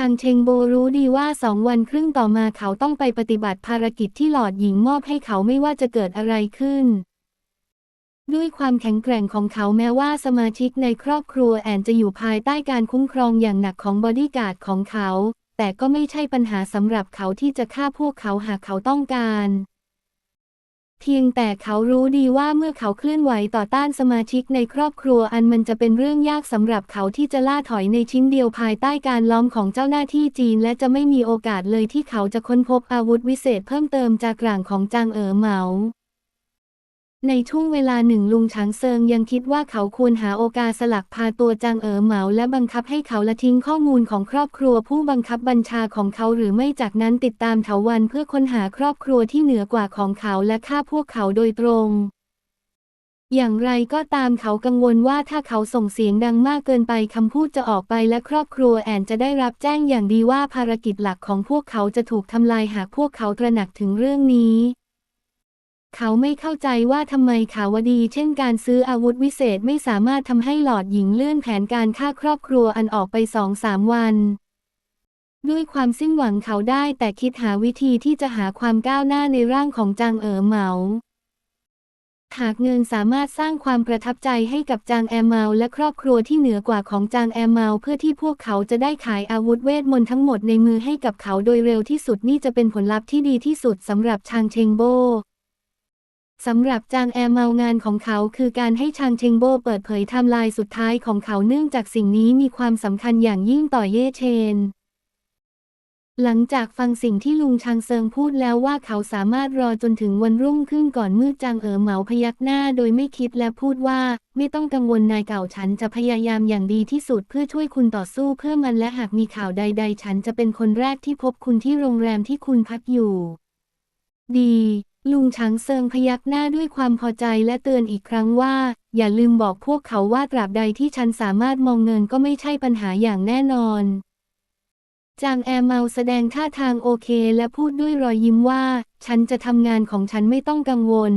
ชางเชงโบรู้ดีว่าสองวันครึ่งต่อมาเขาต้องไปปฏิบัติภารกิจที่หลอดหญิงมอบให้เขาไม่ว่าจะเกิดอะไรขึ้น ด้วยความแข็งแกร่งของเขาแม้ว่าสมาชิกในครอบครัวแอนจะอยู่ภายใต้การคุ้มครองอย่างหนักของบอดี้การ์ดของเขา แต่ก็ไม่ใช่ปัญหาสำหรับเขาที่จะฆ่าพวกเขาหากเขาต้องการ เพียงแต่เขารู้ดีว่าเมื่อเขาเคลื่อนไหวต่อต้านสมาชิกในครอบครัวอันมันจะเป็นเรื่องยากสำหรับเขาที่จะล่าถอยในชิ้นเดียวภายใต้การล้อมของเจ้าหน้าที่จีน และจะไม่มีโอกาสเลยที่เขาจะค้นพบอาวุธวิเศษเพิ่มเติมจากกลางของจางเอ๋อเหมา ในช่วงเวลาหนึ่งลุงฉางเซิงยังคิดว่าเขาควรหาโอกาสสลักพาตัวจางเอ๋อเหมาและบังคับให้เขาละทิ้งข้อมูลของครอบครัวผู้บังคับบัญชาของเขาหรือไม่จากนั้นติดตามเถาวันเพื่อค้นหาครอบครัวที่เหนือกว่าของเขาและฆ่าพวกเขาโดยตรง อย่างไรก็ตามเขากังวลว่าถ้าเขาส่งเสียงดังมากเกินไปคำพูดจะออกไปและครอบครัวแอนจะได้รับแจ้งอย่างดีว่าภารกิจหลักของพวกเขาจะถูกทำลายหากพวกเขาตระหนักถึงเรื่องนี้ เขาไม่เข้าใจว่าทำไมขาวดีเช่นการซื้ออาวุธวิเศษไม่สามารถทำให้หลอดหญิงเลื่อนแผนการฆ่าครอบครัวอันออกไปสองสามวัน ด้วยความสิ้นหวังเขาได้แต่คิดหาวิธีที่จะหาความก้าวหน้าในร่างของจางเอ๋อเหมาหากเงินสามารถสร้างความประทับใจให้กับจางแอมเมาและครอบครัวที่เหนือกว่าของจางแอมเมาเพื่อที่พวกเขาจะได้ขายอาวุธเวทมนต์ทั้งหมดในมือให้กับเขาโดยเร็วที่สุดนี่จะเป็นผลลัพธ์ที่ดีที่สุดสำหรับชางเชงโบ สำหรับจางแอมเมางานของเขาคือการให้ชางเชงโบเปิดเผยไทม์ไลน์สุดท้ายของเขาเนื่องจากสิ่งนี้มีความสำคัญอย่างยิ่งต่อเย่เชน หลังจากฟังสิ่งที่ลุงชางเซิงพูดแล้วว่าเขาสามารถรอจนถึงวันรุ่งขึ้นก่อนมืดจางเอ๋อเหมาพยักหน้าโดยไม่คิดและพูดว่า ไม่ต้องกังวลนายเก่าฉันจะพยายามอย่างดีที่สุดเพื่อช่วยคุณต่อสู้เพื่อมันและหากมีข่าวใด ๆ ฉันจะเป็นคนแรกที่พบคุณที่โรงแรมที่คุณพักอยู่ ดี ลุงฉางเซิงพยักหน้าด้วยความพอใจและเตือนอีกครั้งว่า อย่าลืมบอกพวกเขาว่าตราบใดที่ฉันสามารถมองเงินก็ไม่ใช่ปัญหาอย่างแน่นอน จางแอร์เมาแสดงท่าทางโอเคและพูดด้วยรอยยิ้มว่า ฉันจะทำงานของฉันไม่ต้องกังวล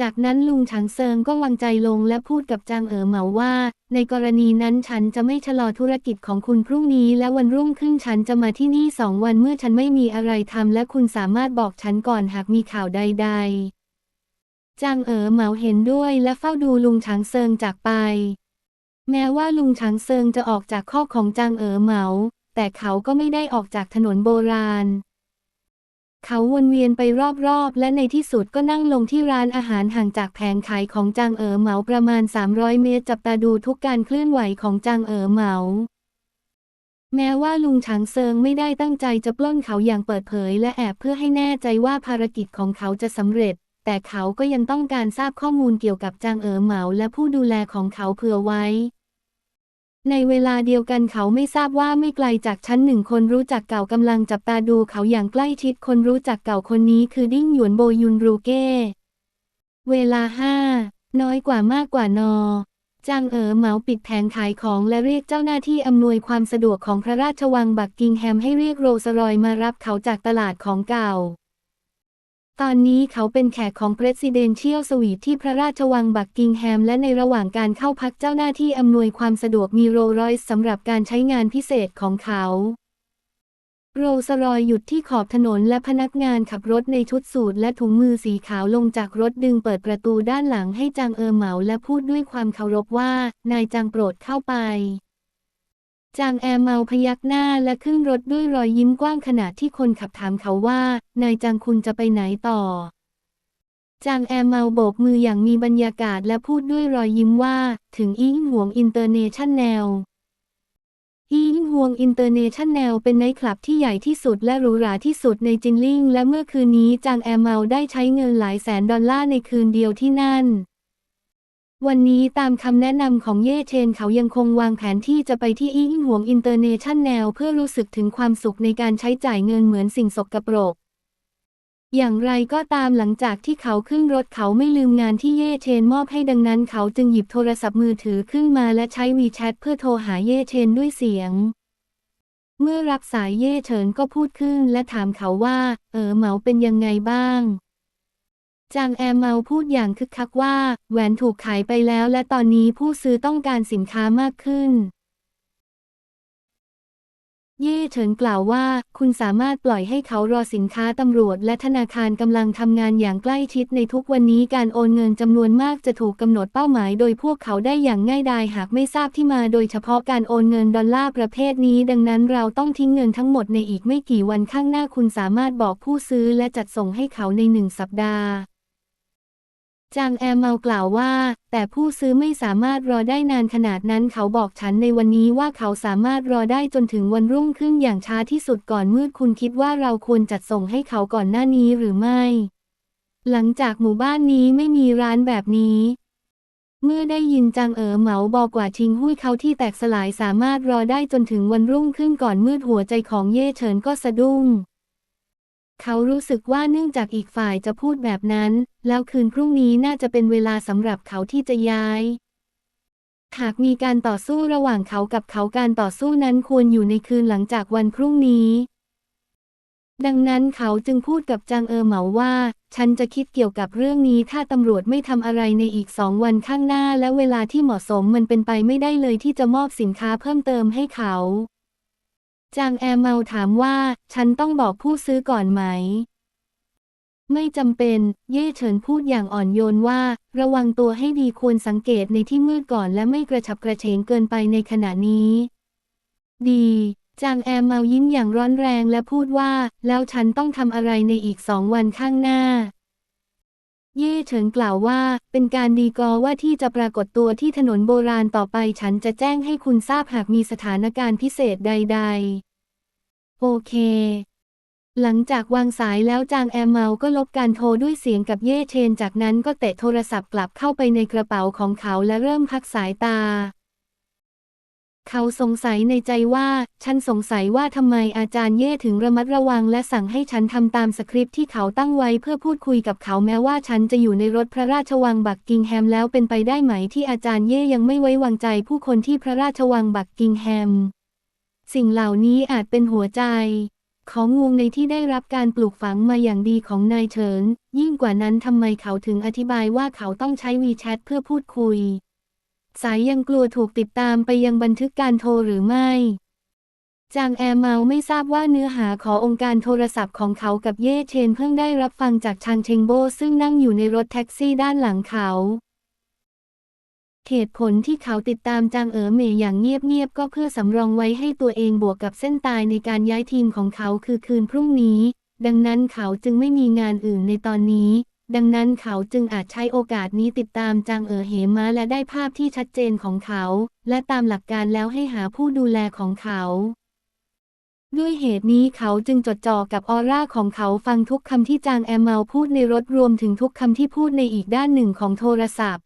จากนั้นลุงฉางเซิงก็วางใจลงและพูดกับจางเอ๋อเหมาว่า ในกรณีนั้นฉันจะไม่ชะลอธุรกิจของคุณพรุ่งนี้ และวันรุ่งขึ้นฉันจะมาที่นี่สองวันเมื่อฉันไม่มีอะไรทำและคุณสามารถบอกฉันก่อนหากมีข่าวใด ๆจางเอ๋อเหมาเห็นด้วยและเฝ้าดูลุงฉางเซิงจากไป แม้ว่าลุงฉางเซิงจะออกจากข้อของจางเอ๋อเหมา แต่เขาก็ไม่ได้ออกจากถนนโบราณ เขาวนเวียนไปรอบๆ และในที่สุดก็นั่งลงที่ร้านอาหารห่างจากแผงขายของจางเอ๋อเหมาประมาณ 300 เมตร จับตาดูทุกการเคลื่อนไหวของจางเอ๋อเหมา แม้ว่าลุงฉางเซิงไม่ได้ตั้งใจจะปล้นเขาอย่างเปิดเผย และแอบเพื่อให้แน่ใจว่าภารกิจของเขาจะสำเร็จ แต่เขาก็ยังต้องการทราบข้อมูลเกี่ยวกับจางเอ๋อเหมาและผู้ดูแลของเขาเผื่อไว้ ในเวลาเดียวกันเขาไม่ทราบว่าไม่ไกลจากชั้นหนึ่งคนรู้จักเก่ากำลังจับตาดูเขาอย่างใกล้ชิดคนรู้จักเก่าคนนี้คือดิ้งหยวนโบยุนรูเก้ เวลาห้าน้อยกว่ามากกว่านอจางเอ๋อเหมาปิดแผงขายของและเรียกเจ้าหน้าที่อำนวยความสะดวกของพระราชวังบักกิงแฮมให้เรียกโรสรอยมารับเขาจากตลาดของเก่า ตอนนี้เขาเป็นแขกของ Presidential Suite ที่พระราชวังบักกิงแฮม และในระหว่างการเข้าพักเจ้าหน้าที่อำนวยความสะดวกมีโรลรอยส์สำหรับการใช้งานพิเศษของเขาโรลสรอยหยุดที่ขอบถนนและพนักงานขับรถในชุดสูทและถุงมือสีขาวลงจากรถดึงเปิดประตูด้านหลังให้จางเออเหมาและพูดด้วยความเคารพว่า นายจางโปรดเข้าไป จางแอร์เมาพยักหน้าและขึ้นรถด้วยรอยยิ้มกว้างขณะที่คนขับถามเขาว่า นายจางคุณจะไปไหนต่อ จางแอร์เมาโบกมืออย่างมีบรรยากาศและพูดด้วยรอยยิ้มว่า ถึงอิงหวงอินเตอร์เนชั่นแนลอิงฮวงอินเตอร์เนชั่นแนลเป็นไนท์คลับที่ใหญ่ที่สุดและหรูหราที่สุดในจินลิงและเมื่อคืนนี้จางแอร์เมาได้ใช้เงินหลายแสนดอลลาร์ในคืนเดียวที่นั่น วันนี้ตามคำแนะนำของเย่เชนเขายังคงวางแผนที่จะไปที่อิงหวงอินเตอร์เนชั่นแนลเพื่อรู้สึกถึงความสุขในการใช้จ่ายเงินเหมือนสิ่งสกปรก อย่างไรก็ตามหลังจากที่เขาขึ้นรถเขาไม่ลืมงานที่เย่เชนมอบให้ดังนั้นเขาจึงหยิบโทรศัพท์มือถือขึ้นมาและใช้วีแชทเพื่อโทรหาเย่เชนด้วยเสียง เมื่อรับสายเย่เฉินก็พูดขึ้นและถามเขาว่า เออเหมาเป็นยังไงบ้าง จางแอมเมาพูดอย่างคึกคักว่า แหวนถูกขายไปแล้วและตอนนี้ผู้ซื้อต้องการสินค้ามากขึ้น เย่เฉินกล่าวว่า คุณสามารถปล่อยให้เขารอสินค้าตำรวจและธนาคารกำลังทำงานอย่างใกล้ชิดในทุกวันนี้การโอนเงินจำนวนมากจะถูกกำหนดเป้าหมายโดยพวกเขาได้อย่างง่ายดายหากไม่ทราบที่มาโดยเฉพาะการโอนเงินดอลลาร์ประเภทนี้ ดังนั้นเราต้องทิ้งเงินทั้งหมดในอีกไม่กี่วันข้างหน้าคุณสามารถบอกผู้ซื้อและจัดส่งให้เขาในหนึ่งสัปดาห์ จางแอมเมากล่าวว่า แต่ผู้ซื้อไม่สามารถรอได้นานขนาดนั้นเขาบอกฉันในวันนี้ว่าเขาสามารถรอได้จนถึงวันรุ่งขึ้นอย่างช้าที่สุดก่อนมืดคุณคิดว่าเราควรจัดส่งให้เขาก่อนหน้านี้หรือไม่ หลังจากหมู่บ้านนี้ไม่มีร้านแบบนี้ เมื่อได้ยินจางเอ๋อเหมาบอกกว่าชิงหุ้ยเขาที่แตกสลายสามารถรอได้จนถึงวันรุ่งขึ้นก่อนมืดหัวใจของเย่เฉินก็สะดุ้ง เขารู้สึกว่าเนื่องจากอีกฝ่ายจะพูดแบบนั้น แล้วคืนพรุ่งนี้น่าจะเป็นเวลาสำหรับเขาที่จะย้าย หากมีการต่อสู้ระหว่างเขากับเขาการต่อสู้นั้นควรอยู่ในคืนหลังจากวันพรุ่งนี้ ดังนั้นเขาจึงพูดกับจางเออเหมาว่า ฉันจะคิดเกี่ยวกับเรื่องนี้ถ้าตำรวจไม่ทำอะไรในอีกสองวันข้างหน้าและเวลาที่เหมาะสมมันเป็นไปไม่ได้เลยที่จะมอบสินค้าเพิ่มเติมให้เขา จางแอเมาถามว่า ฉันต้องบอกผู้ซื้อก่อนไหม ไม่จำเป็น เย่เฉินพูดอย่างอ่อนโยนว่า ระวังตัวให้ดีควรสังเกตในที่มืดก่อนและไม่กระฉับกระเฉงเกินไปในขณะนี้ ดีจางแอมเมายิ้มอย่างร้อนแรงและพูดว่า แล้วฉันต้องทำอะไรในอีกสองวันข้างหน้า เย่เฉินกล่าวว่า เป็นการดีกอว่าที่จะปรากฏตัวที่ถนนโบราณต่อไปฉันจะแจ้งให้คุณทราบหากมีสถานการณ์พิเศษใด ๆ โอเค หลังจากวางสายแล้วจางแอมเมาก็ลบการโทรด้วยเสียงกับเย่เชน จากนั้นก็เตะโทรศัพท์กลับเข้าไปในกระเป๋าของเขาและเริ่มพักสายตา เขาสงสัยในใจว่า ฉันสงสัยว่าทำไมอาจารย์เย่ถึงระมัดระวังและสั่งให้ฉันทำตามสคริปต์ที่เขาตั้งไว้เพื่อพูดคุยกับเขาแม้ว่าฉันจะอยู่ในรถพระราชวังบักกิงแฮมแล้วเป็นไปได้ไหมที่อาจารย์เย่ยังไม่ไว้วางใจผู้คนที่พระราชวังบักกิงแฮม สิ่งเหล่านี้อาจเป็นหัวใจ ของงวงในที่ได้รับการปลูกฝังมาอย่างดีของนายเฉิน ยิ่งกว่านั้นทำไมเขาถึงอธิบายว่าเขาต้องใช้วีแชทเพื่อพูดคุย สายยังกลัวถูกติดตามไปยังบันทึกการโทรหรือไม่ จางแอร์เมาไม่ทราบว่าเนื้อหาขอองค์การโทรศัพท์ของเขากับเย่เชนเพิ่งได้รับฟังจากชางเชงโบซึ่งนั่งอยู่ในรถแท็กซี่ด้านหลังเขาเหตุผลที่เขาติดตามจางเอ๋อเหมยอย่างเงียบๆก็เพื่อสำรองไว้ให้ตัวเองบวกกับเส้นตายในการย้ายทีมของเขาคือคืนพรุ่งนี้ ดังนั้นเขาจึงไม่มีงานอื่นในตอนนี้ ดังนั้นเขาจึงอาจใช้โอกาสนี้ติดตามจางเอ๋อเหมาและได้ภาพที่ชัดเจนของเขา และตามหลักการแล้วให้หาผู้ดูแลของเขา ด้วยเหตุนี้เขาจึงจดจ่อกับออร่าของเขาฟังทุกคำที่จางแอมเมาพูดในรถรวมถึงทุกคำที่พูดในอีกด้านหนึ่งของโทรศัพท์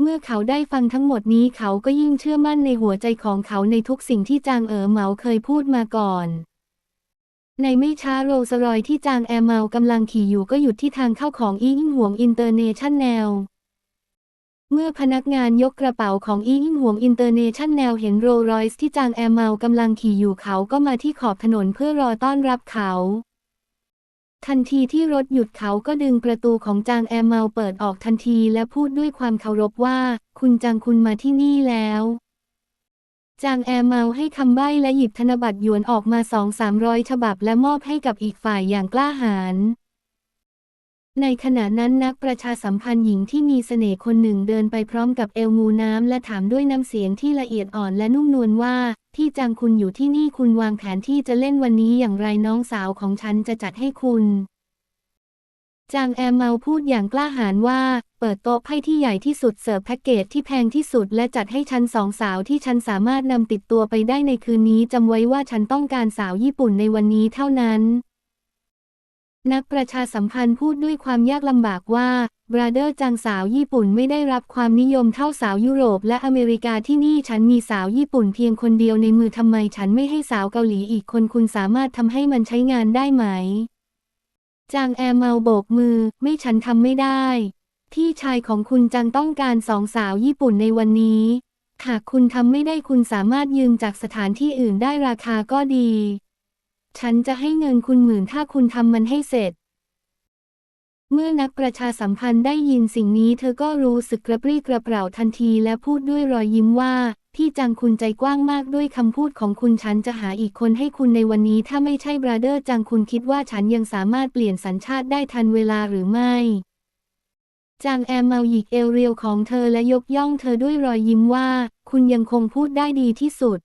เมื่อเขาได้ฟังทั้งหมดนี้เขาก็ยิ่งเชื่อมั่นในหัวใจของเขาในทุกสิ่งที่จางเอ๋อเหมาเคยพูดมาก่อน ในไม่ช้าโรลส์รอยที่จางแอร์เมากำลังขี่อยู่ก็หยุดที่ทางเข้าของอีอิงหวงอินเตอร์เนชั่นแนล เมื่อพนักงานยกกระเป๋าของอีอิงหวงอินเตอร์เนชั่นแนลเห็นโรลส์รอยซ์ที่จางแอร์เมากำลังขี่อยู่เขาก็มาที่ขอบถนนเพื่อรอต้อนรับเขา ทันทีที่รถหยุดเขาก็ดึงประตูของจางแอร์เมาเปิดออกทันทีและพูดด้วยความเคารพว่า คุณจางคุณมาที่นี่แล้ว จางแอร์เมาให้คำใบ้และหยิบธนบัตรหยวนออกมาสองสามร้อยฉบับและมอบให้กับอีกฝ่ายอย่างกล้าหาญในขณะนั้นนักประชาสัมพันธ์หญิงที่มีเสน่ห์คนหนึ่งเดินไปพร้อมกับเอลงูน้ำและถามด้วยน้ำเสียงที่ละเอียดอ่อนและนุ่มนวลว่า ที่จางคุณอยู่ที่นี่คุณวางแผนที่จะเล่นวันนี้อย่างไรน้องสาวของฉันจะจัดให้คุณ จางแอมเมาพูดอย่างกล้าหาญว่า เปิดโต๊ะไพ่ที่ใหญ่ที่สุดเสิร์ฟแพ็กเกจที่แพงที่สุดและจัดให้ฉันสองสาวที่ฉันสามารถนำติดตัวไปได้ในคืนนี้จำไว้ว่าฉันต้องการสาวญี่ปุ่นในวันนี้เท่านั้น นักประชาสัมพันธ์พูดด้วยความยากลำบากว่าบราเดอร์จังสาวญี่ปุ่นไม่ได้รับความนิยมเท่าสาวยุโรปและอเมริกาที่นี่ฉันมีสาวญี่ปุ่นเพียงคนเดียวในมือทำไมฉันไม่ให้สาวเกาหลีอีกคนคุณสามารถทำให้มันใช้งานได้ไหม จางแอร์เมาโบกมือ ไม่ฉันทำไม่ได้พี่ชายของคุณจังต้องการสองสาวญี่ปุ่นในวันนี้ หากคุณทำไม่ได้คุณสามารถยืมจากสถานที่อื่นได้ราคาก็ดี ฉันจะให้เงินคุณหมื่นถ้าคุณทำมันให้เสร็จ เมื่อนักประชาสัมพันธ์ได้ยินสิ่งนี้ เธอก็รู้สึกกระปรี้กระเปร่าทันทีและพูดด้วยรอยยิ้มว่า พี่จังคุณใจกว้างมากด้วยคำพูดของคุณฉันจะหาอีกคนให้คุณในวันนี้ถ้าไม่ใช่บราเดอร์จังคุณคิดว่าฉันยังสามารถเปลี่ยนสัญชาติได้ทันเวลาหรือไม่ จางแอมเมาหยิกเอลเรียวของเธอและยกย่องเธอด้วยรอยยิ้มว่า คุณยังคงพูดได้ดีที่สุด